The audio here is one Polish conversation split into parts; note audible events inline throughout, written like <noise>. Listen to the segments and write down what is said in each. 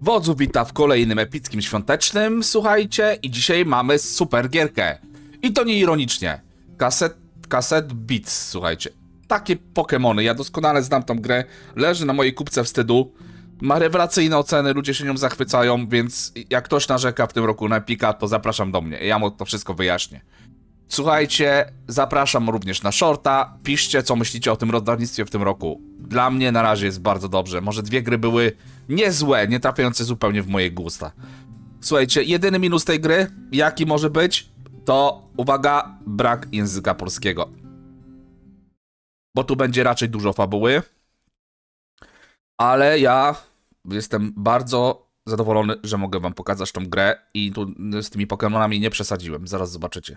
Wodzu wita w kolejnym epickim świątecznym, słuchajcie, i dzisiaj mamy super gierkę. I to nie ironicznie. Kaset, kaset Beats, słuchajcie. Takie Pokemony, ja doskonale znam tą grę, leży na mojej kupce wstydu. Ma rewelacyjne oceny, ludzie się nią zachwycają, więc jak ktoś narzeka w tym roku na Epika, to zapraszam do mnie, ja mu to wszystko wyjaśnię. Słuchajcie, zapraszam również na shorta. Piszcie, co myślicie o tym rozdawnictwie w tym roku. Dla mnie na razie jest bardzo dobrze. Może dwie gry były niezłe, nie trafiające zupełnie w moje gusta. Słuchajcie, jedyny minus tej gry, jaki może być, to uwaga, brak języka polskiego. Bo tu będzie raczej dużo fabuły. Ale ja jestem bardzo zadowolony, że mogę wam pokazać tą grę i tu z tymi Pokemonami nie przesadziłem. Zaraz zobaczycie.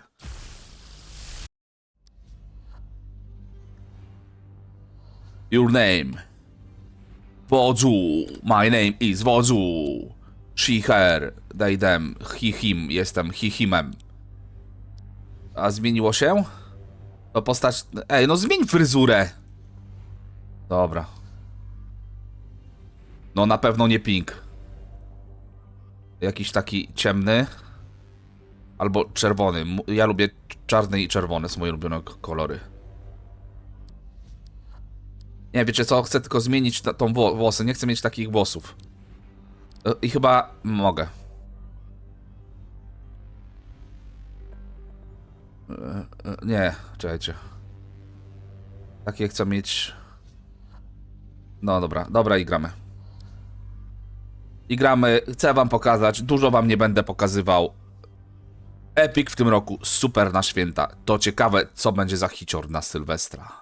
Your name. Wodzu. My name is Wodzu. She, her, they, them, he, him. Jestem he, himem. A zmieniło się? To postać... Ej, no zmień fryzurę. Dobra. No na pewno nie pink. Jakiś taki ciemny. Albo czerwony. Ja lubię czarny i czerwony, są moje ulubione kolory. Nie, wiecie co, chcę tylko zmienić ta, tą wło- włosy, nie chcę mieć takich włosów. E, I chyba mogę. E, e, Nie, czekajcie. Takie chcę mieć... No dobra, dobra i gramy. I gramy, chcę wam pokazać, dużo wam nie będę pokazywał. Epic w tym roku, super na święta. To ciekawe, co będzie za hicior na Sylwestra.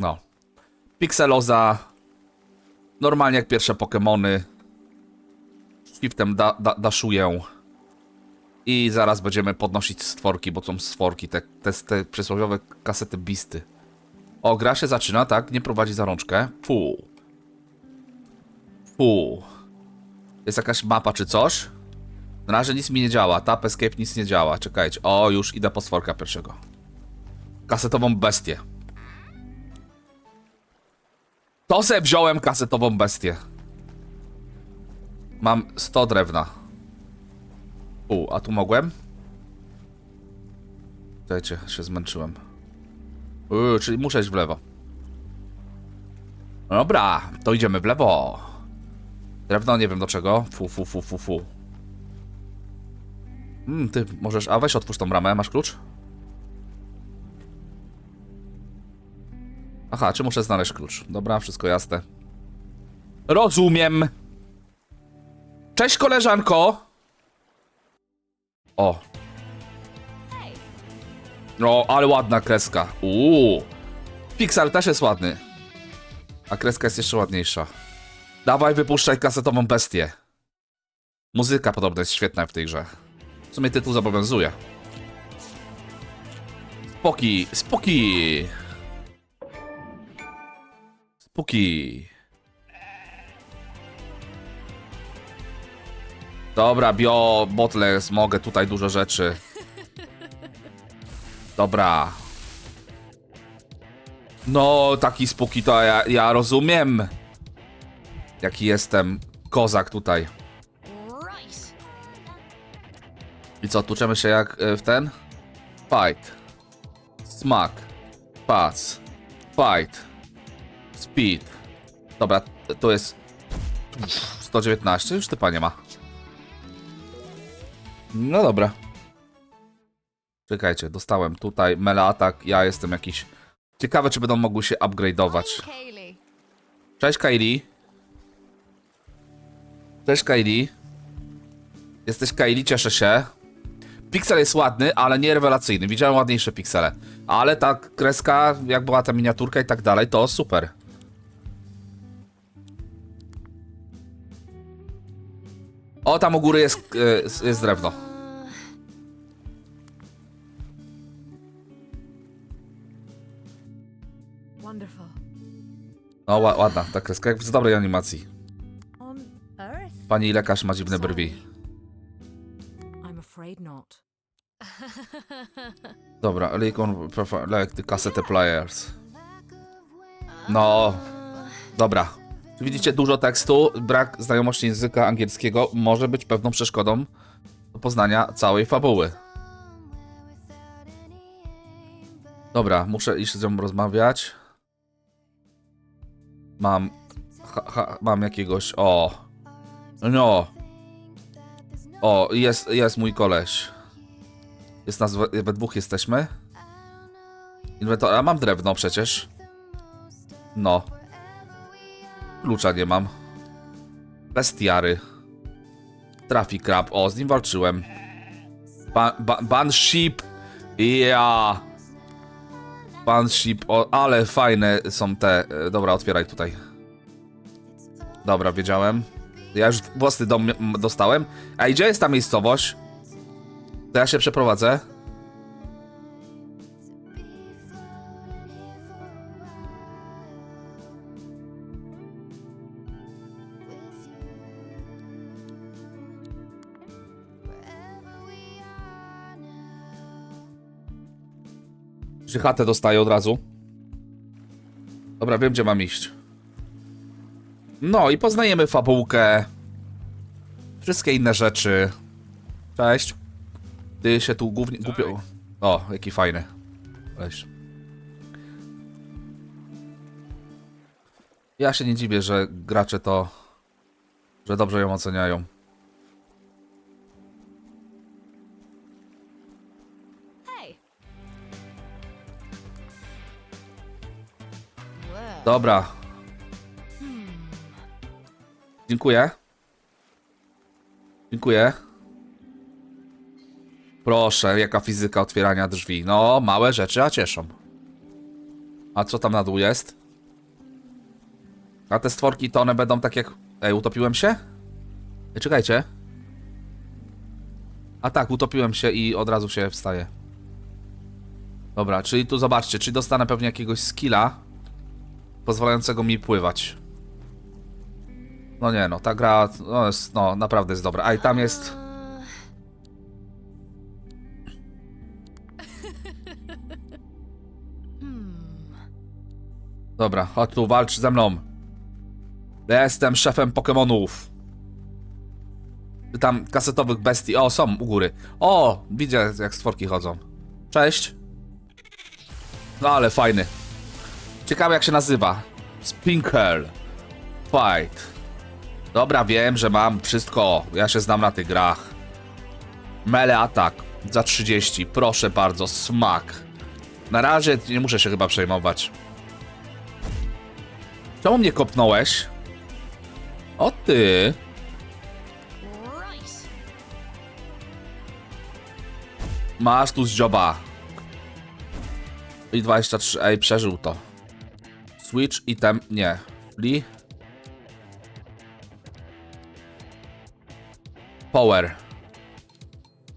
No. Pixeloza. Normalnie jak pierwsze Pokemony. Shiftem da, da, daszuję. I zaraz będziemy podnosić stworki, bo są stworki, te, te, te przysłowiowe kasety bisty. O, gra się zaczyna, tak? Nie prowadzi za rączkę. Fu. Fu. Jest jakaś mapa czy coś? Na razie nic mi nie działa. Tap Escape nic nie działa. Czekajcie. O, już idę po stworka pierwszego. Kasetową bestię. To se wziąłem kasetową bestię. Mam 100 drewna. U, a tu mogłem? Czekajcie, się zmęczyłem. Uuu, czyli muszę iść w lewo. Dobra, to idziemy w lewo. Drewno nie wiem do czego. Fu, fu, fu, fu, fu. Mm, ty możesz... A weź otwórz tą bramę, masz klucz? Aha, czy muszę znaleźć klucz? Dobra, wszystko jasne. Rozumiem. Cześć koleżanko. O. No, ale ładna kreska. Uuu. Pixar też jest ładny. A kreska jest jeszcze ładniejsza. Dawaj, wypuszczaj kasetową bestię. Muzyka podobno jest świetna w tej grze. W sumie tytuł zobowiązuje. Spoki, spoki. Spoki. Dobra, bio, botless, mogę tutaj dużo rzeczy. Dobra. No, taki spuki to ja, ja rozumiem. Jaki jestem kozak tutaj. I co, tuczemy się jak y, w ten? Fight. Smack. Pass. Fight. Speed. Dobra, to jest 119, już typa nie ma. No dobra. Czekajcie, dostałem tutaj mele atak, ja jestem jakiś... Ciekawe, czy będą mogły się upgrade'ować. Cześć Kylie. Cześć Kylie. Jesteś Kylie, cieszę się. Pixel jest ładny, ale nie rewelacyjny. Widziałem ładniejsze piksele. Ale ta kreska, jak była ta miniaturka i tak dalej, to super. O, tam u góry jest, e, jest drewno. Wonderful. No, ła- ładna ta kreska, jak z dobrej animacji. Pani lekarz ma dziwne brwi. <laughs> Dobra, prefer like the cassette players. No, dobra. Widzicie dużo tekstu? Brak znajomości języka angielskiego może być pewną przeszkodą do poznania całej fabuły. Dobra, muszę iść z nią rozmawiać. Mam. Ha, ha, mam jakiegoś. O. No. O, jest, jest mój koleś. Jest nas we, we dwóch jesteśmy. Inwentor. A mam drewno przecież. No. Klucza nie mam. Bestiary. Traffic Crab. O, z nim walczyłem. Ba, ba, Banship. Ja. Banship. Ale fajne są te. e, Dobra, otwieraj tutaj. Dobra, wiedziałem. Ja już własny dom dostałem. A gdzie jest ta miejscowość? To ja się przeprowadzę. Czy chatę dostaję od razu? Dobra, wiem gdzie mam iść. No i poznajemy fabułkę. Wszystkie inne rzeczy. Cześć. Ty się tu głównie głupio... O, jaki fajny. Weź. Ja się nie dziwię, że gracze to... że dobrze ją oceniają. Dobra. Dziękuję. Dziękuję. Proszę, jaka fizyka otwierania drzwi. No, małe rzeczy, a cieszą. A co tam na dół jest? A te stworki to one będą tak jak... Ej, utopiłem się? Ej, czekajcie. A tak, utopiłem się i od razu się wstaje. Dobra, czyli tu zobaczcie, czyli dostanę pewnie jakiegoś skilla pozwalającego mi pływać. No nie no, ta gra no, jest, no naprawdę jest dobra. A i tam jest... Dobra, chodź tu, walcz ze mną. Ja jestem szefem Pokemonów. Czy tam kasetowych bestii. O, są u góry. O, widzę jak stworki chodzą. Cześć. No ale fajny. Ciekawe jak się nazywa. Spinkel. Fight. Dobra, wiem, że mam wszystko. Ja się znam na tych grach. Mele atak za 30. Proszę bardzo, smak. Na razie nie muszę się chyba przejmować. Czemu mnie kopnąłeś? O ty. Masz tu z dzioba. I 23. Ej, przeżył to. Switch, item, nie. Flee. Power.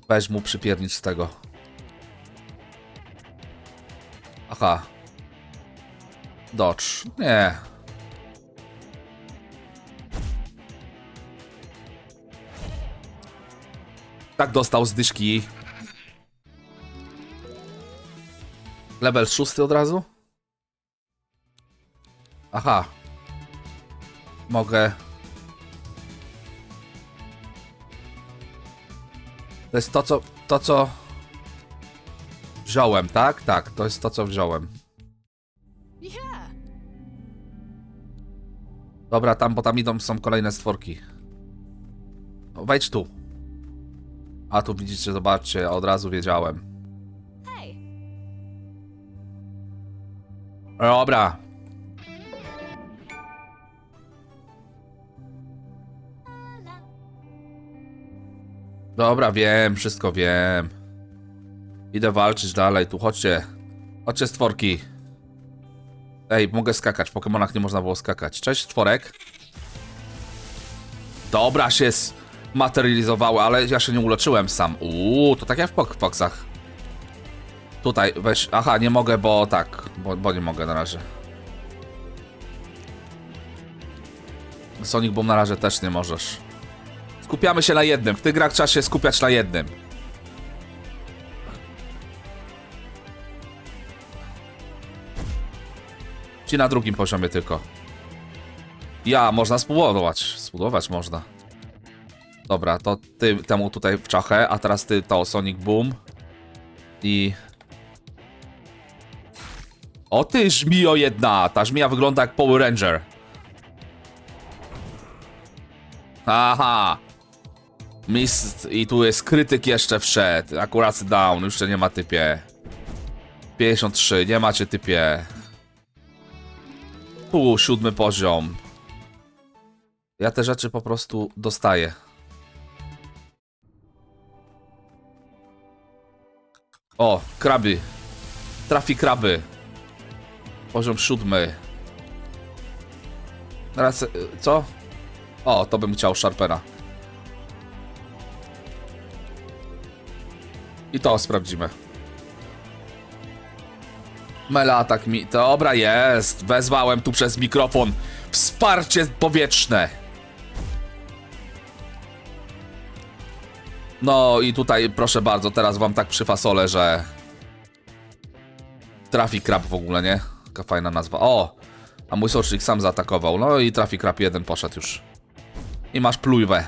Weź mu przypiernicz z tego. Aha. Dodge. Nie. Tak dostał z dyszki. Level 6 od razu? Aha. Mogę. To jest to, co. To, co. Wziąłem, tak? Tak, to jest to, co wziąłem. Dobra, tam, bo tam idą, są kolejne stworki. O, wejdź tu. A tu widzicie, zobaczcie, od razu wiedziałem. Dobra. Dobra, wiem, wszystko wiem. Idę walczyć dalej, tu chodźcie. Chodźcie stworki. Ej, mogę skakać, w Pokemonach nie można było skakać. Cześć, stworek. Dobra, się materializowały, ale ja się nie uleczyłem sam. Uuu, to tak jak w Pok- Foxach. Tutaj, weź. Aha, nie mogę, bo tak. Bo, bo nie mogę na razie. Sonic Boom na razie też nie możesz. Skupiamy się na jednym. W tych grach trzeba się skupiać na jednym. Ci na drugim poziomie tylko. Ja, można spróbować. Spróbować można. Dobra, to ty temu tutaj w czachę, a teraz ty to Sonic Boom. I... O ty żmijo jedna! Ta żmija wygląda jak Power Ranger. Aha! Mist i tu jest krytyk jeszcze wszedł. Akurat down, jeszcze nie ma typie. 53, nie macie typie. Tu, siódmy poziom. Ja te rzeczy po prostu dostaję. O, kraby. Trafi kraby. Poziom siódmy. Teraz, y, co? O, to bym chciał Sharpena. I to sprawdzimy. Mela atak mi. Dobra, jest. Wezwałem tu przez mikrofon. Wsparcie powietrzne. No i tutaj, proszę bardzo, teraz wam tak przyfasolę, że. Trafi krab w ogóle, nie? Taka fajna nazwa. O! A mój socznik sam zaatakował. No i trafi krab jeden poszedł już. I masz plujwę.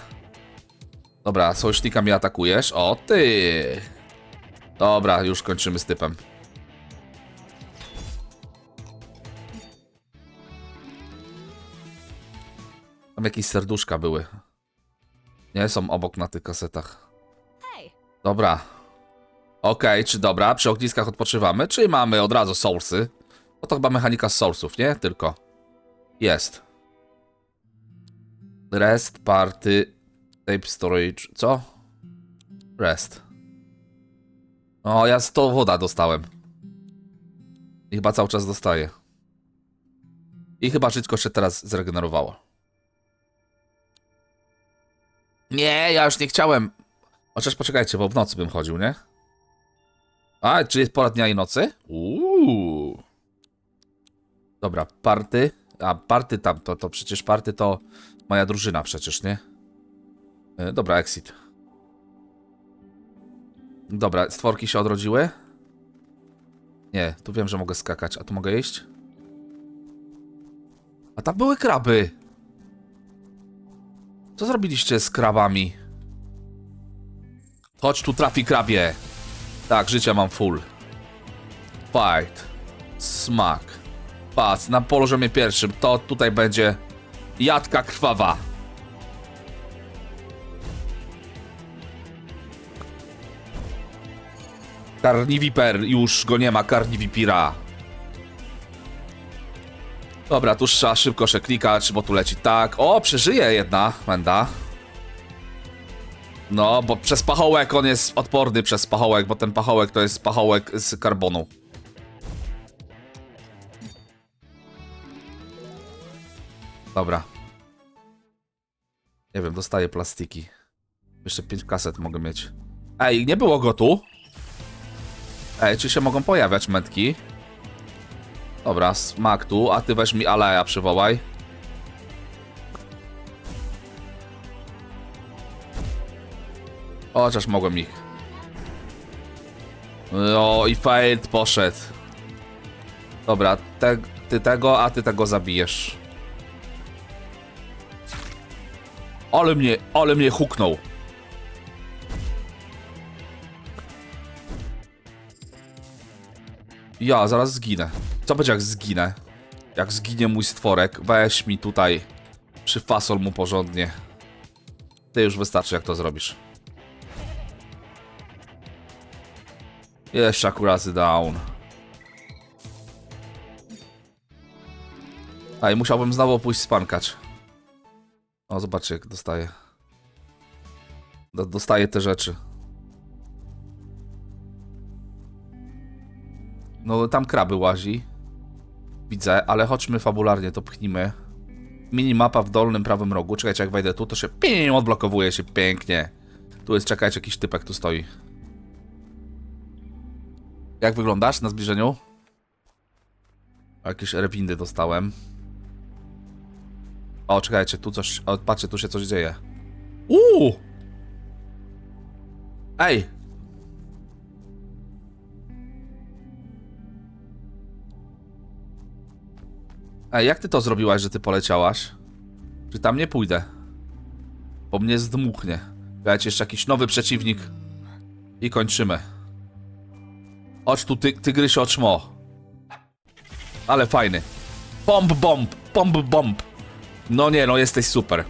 Dobra, sojusznika mnie atakujesz. O ty! Dobra, już kończymy z typem. Tam jakieś serduszka były. Nie są obok na tych kasetach. Dobra. Okej, czy dobra, przy ogniskach odpoczywamy, czy mamy od razu source'y? Bo to chyba mechanika z source'ów, nie? Tylko. Jest. Rest, party, tape storage, co? Rest. O, ja 100 woda dostałem. I chyba cały czas dostaję. I chyba żyćko się teraz zregenerowało. Nie, ja już nie chciałem. Chociaż poczekajcie, bo w nocy bym chodził, nie? A, czy jest pora dnia i nocy? Uuu. Dobra, party. A, party tam, to, to przecież party to moja drużyna przecież, nie? E, dobra, exit. Dobra, stworki się odrodziły? Nie, tu wiem, że mogę skakać. A tu mogę iść? A tam były kraby. Co zrobiliście z krabami? Chodź tu, trafi krabie. Tak, życia mam full. Fight. Smak. Patrz, na poziomie pierwszym to tutaj będzie jadka krwawa. Karniviper, już go nie ma, Karnivipira. Dobra, tu trzeba szybko się klikać, bo tu leci tak. O, przeżyje jedna, Menda. No, bo przez pachołek on jest odporny przez pachołek, bo ten pachołek to jest pachołek z karbonu. Dobra. Nie wiem, dostaję plastiki. Jeszcze 5 kaset mogę mieć. Ej, nie było go tu. Ej, czy się mogą pojawiać metki? Dobra, smak tu, a ty weź mi Aleja przywołaj. Chociaż mogłem ich. No i failed poszedł. Dobra, te, ty tego, a ty tego zabijesz. Ale mnie, ale mnie huknął. Ja zaraz zginę. Co będzie jak zginę? Jak zginie mój stworek, weź mi tutaj przyfasol mu porządnie. Ty już wystarczy jak to zrobisz. Jeszcze akurat down. A i musiałbym znowu pójść spankać. O, zobaczcie jak dostaję. Do, dostaję te rzeczy. No tam kraby łazi. Widzę, ale chodźmy fabularnie, to pchnijmy. Minimapa w dolnym prawym rogu. Czekajcie, jak wejdę tu, to się pim, odblokowuje się pięknie. Tu jest, czekajcie, jakiś typek tu stoi. Jak wyglądasz na zbliżeniu? Jakieś rewindy dostałem. O, czekajcie, tu coś... O, patrzcie, tu się coś dzieje. Uuu! Ej! Ej, jak ty to zrobiłaś, że ty poleciałaś? Czy tam nie pójdę? Bo mnie zdmuchnie. Dajcie jeszcze jakiś nowy przeciwnik. I kończymy. Ocz tu, ty, tygrysio oczmo. Ale fajny. Bomb, bomb, bomb, bomb. No nie, no jesteś super.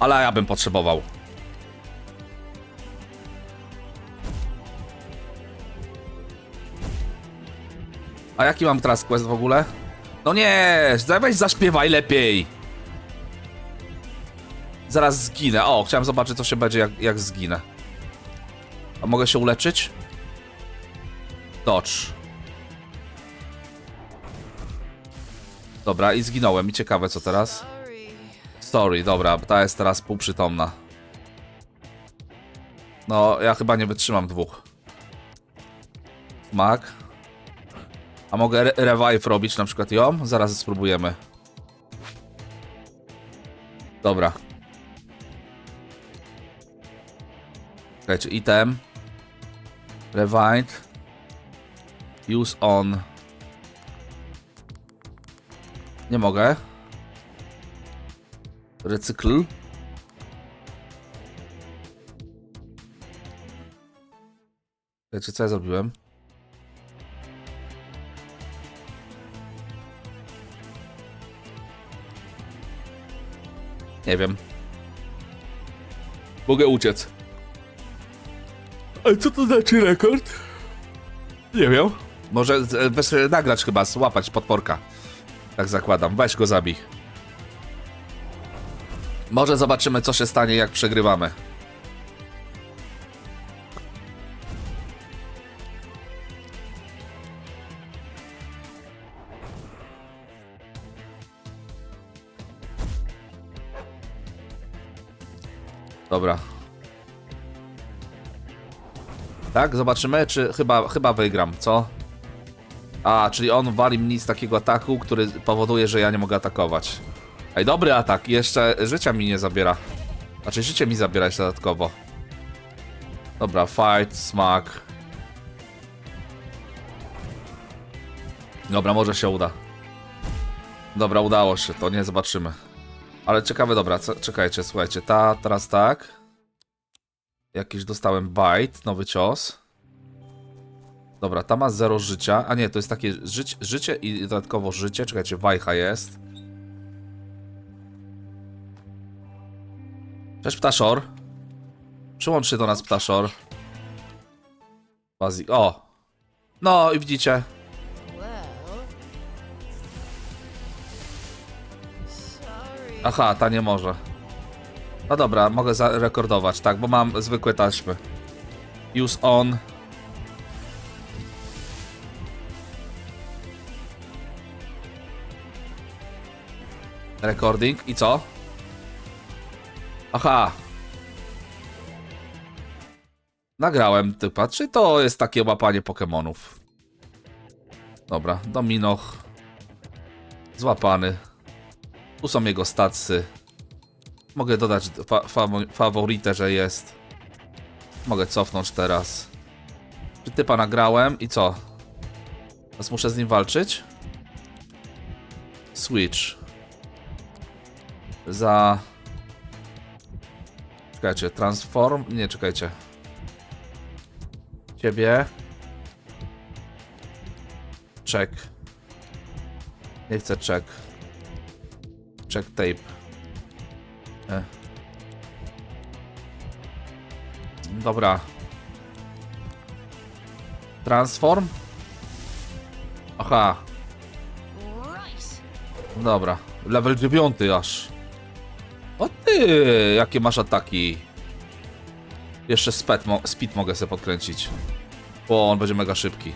Ale ja bym potrzebował. A jaki mam teraz quest w ogóle? No nie, weź zaśpiewaj lepiej. Zaraz zginę. O, chciałem zobaczyć co się będzie jak, jak zginę. A mogę się uleczyć? Dodge. Dobra, i zginąłem. I ciekawe co teraz. Sorry. Dobra, ta jest teraz półprzytomna. No, ja chyba nie wytrzymam dwóch. Smak. A mogę re revive robić na przykład ją? Zaraz spróbujemy. Dobra. Czekajcie, item. Revive. Use on. Nie mogę. Recykl. Wiecie, co ja zrobiłem? Nie wiem. Mogę uciec. Ale co to znaczy rekord? Nie wiem. Może bez nagrać chyba, złapać podporka. Tak zakładam. Weź go zabij. Może zobaczymy, co się stanie, jak przegrywamy. Dobra. Tak, zobaczymy, czy chyba, chyba wygram, co? A, czyli on wali mnie z takiego ataku, który powoduje, że ja nie mogę atakować. Ej, dobry atak, jeszcze życia mi nie zabiera. Znaczy, życie mi zabierać dodatkowo. Dobra, fight, smack. Dobra, może się uda. Dobra, udało się, to nie zobaczymy. Ale ciekawe, dobra, czekajcie, słuchajcie, ta, teraz tak. Jakiś dostałem bite, nowy cios. Dobra, ta ma 0 życia. A nie, to jest takie życie, życie i dodatkowo życie. Czekajcie, wajcha jest. Cześć ptaszor. Przyłącz się do nas ptaszor. Bazi. O! No i widzicie. Aha, ta nie może. No dobra, mogę zarekordować, tak, bo mam zwykłe taśmy. Use on. Recording i co? Aha. Nagrałem typa. Czy to jest takie łapanie Pokemonów? Dobra, Dominoch. Złapany. Tu są jego statsy. Mogę dodać fa że jest. Mogę cofnąć teraz. Czy typa nagrałem i co? Teraz muszę z nim walczyć? Switch. Za... Czekajcie, transform? Nie, czekajcie. Ciebie. Check. Nie chcę check. Check tape. E. Dobra. Transform? Aha, dobra. Level 9 aż. O ty, jakie masz ataki. Jeszcze speed, mo speed mogę sobie podkręcić. Bo on będzie mega szybki.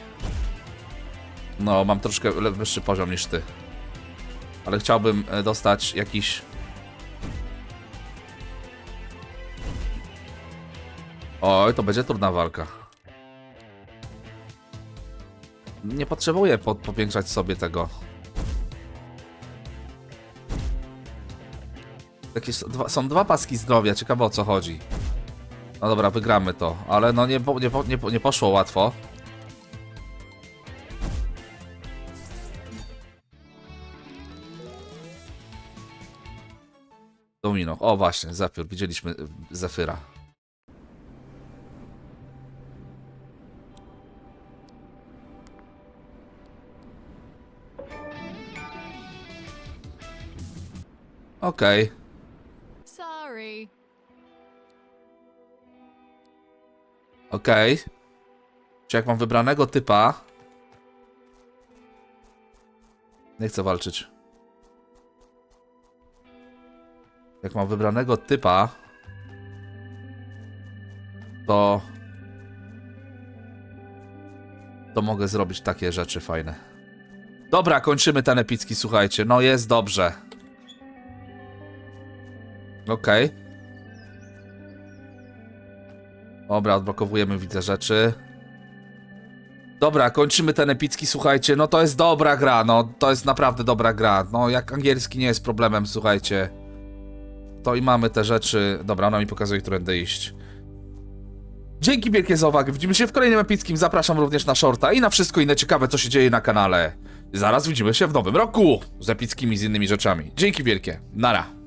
No, mam troszkę wyższy poziom niż ty. Ale chciałbym e, dostać jakiś... Oj, to będzie trudna walka. Nie potrzebuję po powiększać sobie tego. Jakieś są dwa, są dwa paski zdrowia, ciekawe o co chodzi. No dobra, wygramy to, ale no nie, nie, nie, nie poszło łatwo. Domino. O właśnie, Zephyr. Widzieliśmy y, Okej. Sorry. Okej. Czy jak mam wybranego typa... Nie chcę walczyć. Jak mam wybranego typa... To... To mogę zrobić takie rzeczy fajne. Dobra, kończymy ten epicki, słuchajcie. No jest dobrze. Okej. Dobra, odblokowujemy, widzę rzeczy. Dobra, kończymy ten epicki, słuchajcie. No to jest dobra gra, no to jest naprawdę dobra gra. No jak angielski nie jest problemem, słuchajcie. To i mamy te rzeczy. Dobra, ona mi pokazuje, którędy iść. Dzięki wielkie za uwagę. Widzimy się w kolejnym epickim. Zapraszam również na shorta i na wszystko inne ciekawe, co się dzieje na kanale. Zaraz widzimy się w nowym roku z epickimi, z innymi rzeczami. Dzięki wielkie. Nara.